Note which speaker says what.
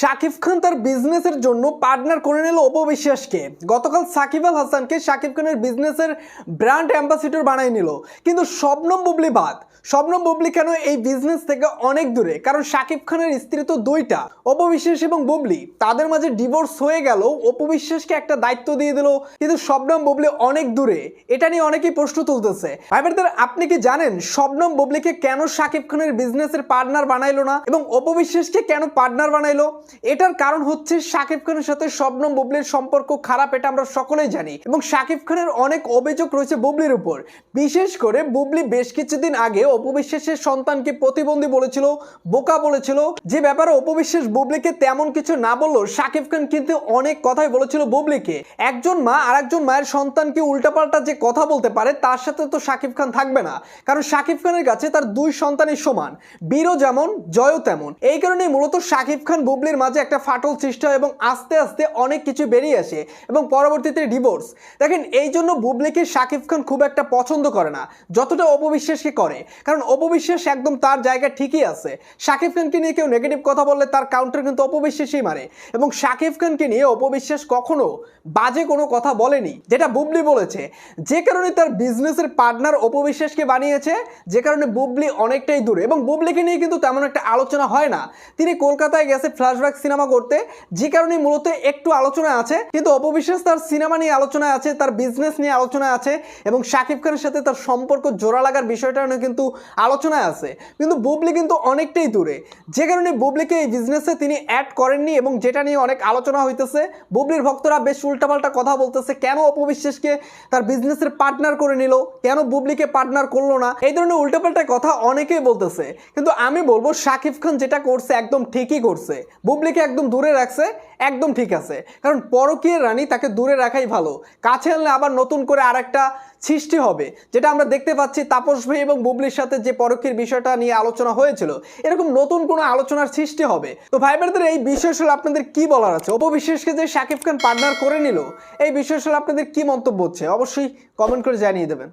Speaker 1: শাকিব খান তার বিজনেসের জন্য পার্টনার করে নিল অপবিশ্বাসকে গতকাল সাকিব আল হাসানকে শাকিব খানের বিজনেসের ব্র্যান্ড অ্যাম্বাসিডর বানিয়ে নিল। কিন্তু শবনম বুবলি বাদ। শবনম বুবলি কেন এই বিজনেস থেকে অনেক দূরে? কারণ শাকিব খানের স্ত্রী তো দুইটা অপবিশ্বাস এবং বুবলি। তাদের মাঝে ডিভোর্স হয়ে গেল অপবিশ্বাসকে একটা দায়িত্ব দিয়ে দিল। কিন্তু শবনম বুবলি অনেক দূরে। এটা নিয়ে অনেকেই প্রশ্ন তুলতেছে। ভাইবারদের, আপনি কি জানেন শবনম বুবলিকে কেন শাকিব খানের বিজনেসের পার্টনার বানাইলো না? এবং অপবিশ্বাসকে কেন পার্টনার বানাইলো? এটার কারণ হচ্ছে শাকিব খানের সাথে শবনম বুবলির সম্পর্ক খারাপ, এটা আমরা সকলেই জানি। এবং শাকিব খানের অনেক অভিযোগ রয়েছে বুবলির উপর। বিশেষ করে বুবলি বেশ কিছুদিন আগে অপবিশ্বাসের সন্তানকে প্রতিবন্ধী বলেছিল, বোকা বলেছিল। যে ব্যাপারে অপবিশ্বাস বুবলিকে তেমন কিছু না বলল শাকিব খান কিন্তু অনেক কথাই বলেছিল বুবলিকে। একজন মা আর একজন মায়ের সন্তানকে উল্টাপাল্টা যে কথা বলতে পারে, তার সাথে তো শাকিব খান থাকবে না। কারণ শাকিব খানের কাছে তার দুই সন্তানই সমান। বীরও যেমন, জয়ও তেমন। এই কারণে মূলত শাকিব খান বুবলির মাঝে একটা ফাটল সৃষ্টি হয় এবং আস্তে আস্তে অনেক কিছু বেরিয়ে আসে এবং পরবর্তীতে ডিভোর্স দেখেন, এই জন্য বুবলিকে শাকিব খান খুব একটা পছন্দ করে না, যতটা অপবিশ্বাসকে করে। কারণ অপবিশ্বাস একদম তার জায়গা ঠিকই আছে। শাকিব খানকে নিয়ে কেউ নেগেটিভ কথা বললে তার কাউন্টার কিন্তু অপবিশ্বাসই মারে। এবং শাকিব খানকে নিয়ে অপবিশ্বাস কখনো বাজে কোনো কথা বলেনি, যেটা বুবলি বলেছে। যে কারণে তার বিজনেসের পার্টনার অপবিশ্বাসকে বানিয়েছে, যে কারণে বুবলি অনেকটাই দূরে। এবং বুবলিকে নিয়ে কিন্তু তেমন একটা আলোচনা হয় না। তিনি কলকাতায় গেছে ফ্ল্যাশব্যাক সিনেমা করতে, যে কারণে মূলত একটু আলোচনা আছে, কিন্তু অপবিশ্বাস তার সিনেমা নিয়ে আলোচনায় আছে, তার বিজনেস নিয়ে আলোচনায় আছে, এবং শাকিব খানের সাথে তার সম্পর্ক জোড়া লাগার বিষয়টা নিয়ে কিন্তু আলোচনায় আছে। কিন্তু বুবলি কিন্তু অনেকটাই দূরে। যে কারণে বুবলিকে এই বিজনেসে তিনি অ্যাড করেননি এবং যেটা নিয়ে অনেক আলোচনা হইতেছে, বুবলির ভক্তরা বেশ উল্টাপাল্টা কথা বলতেছে, কেন অপবিশ্বাসকে তার বিজনেসের পার্টনার করে নিল, কেন বুবলিকে পার্টনার করল না? এই ধরনের উল্টাপাল্টা কথা অনেকেই বলতেছে। কিন্তু আমি বলব, শাকিব খান যেটা করছে একদম ঠিকই করছে। বুবলিকে একদম দূরে রাখছে, একদম ঠিক আছে। কারণ পরকীয় রানী তাকে দূরে রাখাই ভালো। কাছে আনলে আবার নতুন করে আরেকটা সৃষ্টি হবে। যেটা আমরা দেখতে পাচ্ছি তাপস ভাই এবং বুবলির সাথে যে পরকীর বিষয়টা নিয়ে আলোচনা হয়েছিল, এরকম নতুন কোনো আলোচনার সৃষ্টি হবে। তো ভাই বোনদের, এই বিষয় আসলে আপনাদের কি বলার আছে? অপবিশ্বাসকে যে শাকিব খান পার্টনার করে নিল, এই বিষয় আসলে আপনাদের কি মন্তব্য হচ্ছে? অবশ্যই কমেন্ট করে জানিয়ে দেবেন।